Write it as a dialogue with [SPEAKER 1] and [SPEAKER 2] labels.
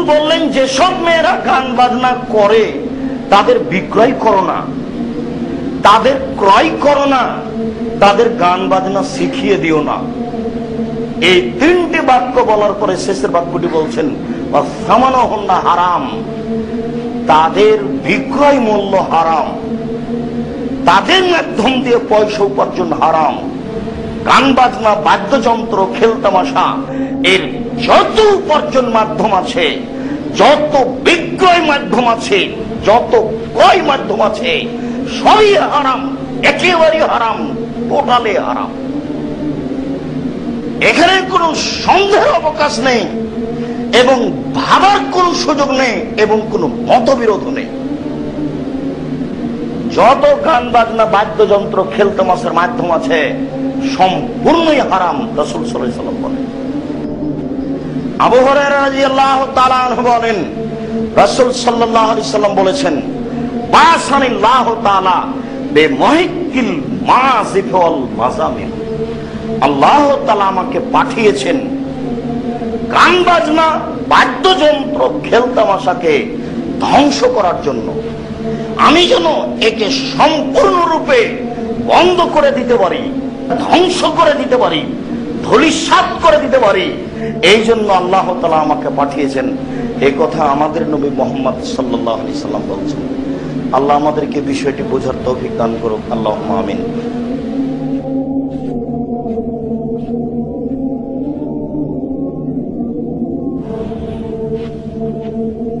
[SPEAKER 1] রসুল বললেন যেসব মেয়েরা গান বাজনা করে, তাদের বিক্রয় করো না। তাদের ক্রয় করো না, তাদের গান বাজনা শিখিয়ে দিও না। এই তিনটি বাক্য বলার পরে শেষের বাক্যটি বলছেন সামানো হারাম, তাদের বিক্রয় মূল্য হারাম, তাদের মাধ্যম দিয়ে পয়সা উপার্জন হারাম, গান বাজনা, বাদ্যযন্ত্র, খেলতামাশা, এর যত উপার্জন মাধ্যম আছে, যত বিক্রয় মাধ্যম আছে, যত ক্রয় মাধ্যম আছে, সবই হারাম একেবারে হারাম, টোটালে হারাম। এখানে কোনো সন্দেহের অবকাশ নেই এবং ভাবার কোন সুযোগ নেই এবং কোনো মতবিরোধ নেই। যত গান বাজনা, বাদ্যযন্ত্র খেলতামাশের মাধ্যম আছে, সম্পূর্ণই হারাম, রসুল সাল্লাম বলেন। আবু বলেন, রসুল সাল্লাহ আলি সাল্লাম বলেছেন আল্লাহ আমাকে পাঠিয়েছেন গান বাজনা বাদ্যযন্ত্র, খেলতামাশাকে ধ্বংস করার জন্য। আমি যেন একে সম্পূর্ণরূপে বন্ধ করে দিতে পারি, ধ্বংস করে দিতে পারি। ধুলিসাত করে দিতে পারি। এই জন্য আল্লাহ তালা আমাকে পাঠিয়েছেন। এ কথা আমাদের নবী মোহাম্মদ সাল্লাহ সাল্লাম বলছেন। আল্লাহ আমাদেরকে বিষয়টি বোঝার তৌফিক দান করুক। আল্লাহ আমিন। Thank you.